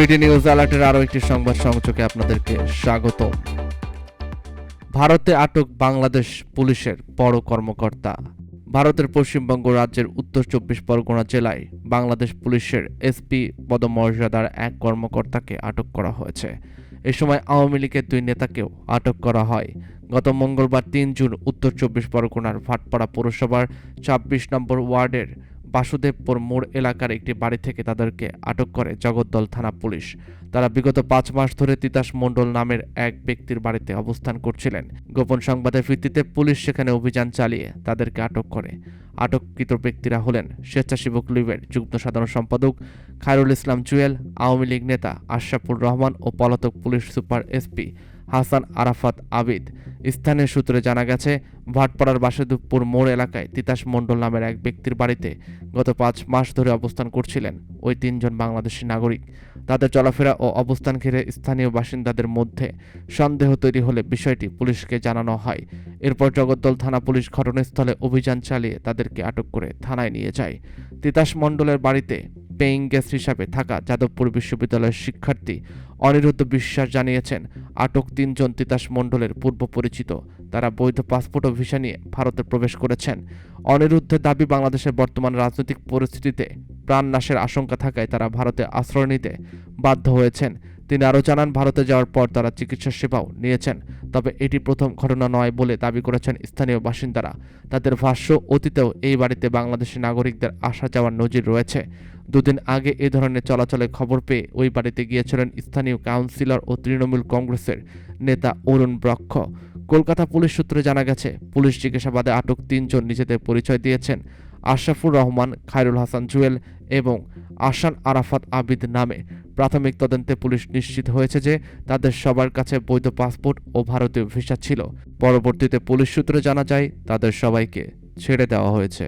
BD news অ্যালার্টের আরও একটি সংবাদ সংযোগে আপনাদেরকে স্বাগত ভারতে আটক বাংলাদেশ পুলিশের বড় কর্মকর্তা। ভারতের পশ্চিমবঙ্গ রাজ্যের উত্তর চব্বিশ পরগনা জেলায় বাংলাদেশ পুলিশের এসপি পদমর্যাদার এক কর্মকর্তাকে আটক করা হয়েছে। এ সময় আওয়ামী লীগের দুই নেতাকেও আটক করা হয়। গত মঙ্গলবার তিন জুন উত্তর চব্বিশ পরগনার ভাটপাড়া পৌরসভার ছাব্বিশ নম্বর ওয়ার্ডের বাসুদেবপুর মোড় এলাকার একটি বাড়ি থেকে তাদেরকে আটক করে জগদ্দল থানা পুলিশ। তারা বিগত পাঁচ মাস ধরে তিতাস মণ্ডল নামের এক ব্যক্তির বাড়িতে অবস্থান করছিলেন। গোপন সংবাদের ভিত্তিতে পুলিশ সেখানে অভিযান চালিয়ে তাদেরকে আটক করে। আটককৃত ব্যক্তিরা হলেন স্বেচ্ছাসেবক লীগের যুগ্ম সাধারণ সম্পাদক খায়রুল ইসলাম জুয়েল আওয়ামী লীগ নেতা আশরাফুর রহমান ও পলাতক police super SP Hasan Arafat Abid. স্থানীয় সূত্রে জানা গেছে, ভাটপাড়ার বাসুদেবপুর মোড় এলাকায় তিতাস মণ্ডল নামের এক ব্যক্তির বাড়িতে গত পাঁচ মাস ধরে অবস্থান করছিলেন ওই তিনজন বাংলাদেশি নাগরিক। তাদের চলাফেরা ও অবস্থান ঘিরে স্থানীয় বাসিন্দাদের মধ্যে সন্দেহ তৈরি হলে বিষয়টি পুলিশকে জানানো হয়। এরপর জগদ্দল থানা পুলিশ ঘটনাস্থলে অভিযান চালিয়ে তাদেরকে আটক করে থানায় নিয়ে যায়। তিতাস মণ্ডলের বাড়িতে পেইং গেস্ট হিসাবে থাকা যাদবপুর বিশ্ববিদ্যালয়ের শিক্ষার্থী অনিরুদ্ধ বিশ্বাস জানিয়েছেন, আটক তিনজন তিতাস মণ্ডলের পূর্ব পরিচিত। তারা বৈধ পাসপোর্ট ও ভিসা নিয়ে ভারতে প্রবেশ করেছেন। অনিরুদ্ধের দাবি, বাংলাদেশের বর্তমান রাজনৈতিক পরিস্থিতিতে প্রাণ নাশের আশঙ্কা থাকায় তারা ভারতে আশ্রয় নিতে বাধ্য হয়েছেন। তিনি আরও জানান, ভারতে যাওয়ার পর তারা চিকিৎসা সেবাও নিয়েছেন। তবে এটি প্রথম ঘটনা নয় বলে দাবি করেছেন স্থানীয় বাসিন্দারা। তাদের ভাষ্য, অতীতেও এই বাড়িতে বাংলাদেশি নাগরিকদের আসা যাওয়ার নজির রয়েছে। দুদিন আগে এ ধরনের চলাচলের খবর পেয়ে ওই বাড়িতে গিয়েছিলেন স্থানীয় কাউন্সিলর ও তৃণমূল কংগ্রেসের নেতা অরুণ ব্রক্ষ। কলকাতা পুলিশ সূত্রে জানা গেছে, পুলিশ জিজ্ঞাসাবাদে আটক তিনজন নিজেদের পরিচয় দিয়েছেন। আশরাফুর রহমান, খায়রুল হাসান জুয়েল এবং আসান আরাফাত আবিদ নামে। প্রাথমিক তদন্তে পুলিশ নিশ্চিত হয়েছে যে তাদের সবার কাছে বৈধ পাসপোর্ট ও ভারতীয় ভিসা ছিল। পরবর্তীতে পুলিশ সূত্রে জানা যায়, তাদের সবাইকে ছেড়ে দেওয়া হয়েছে।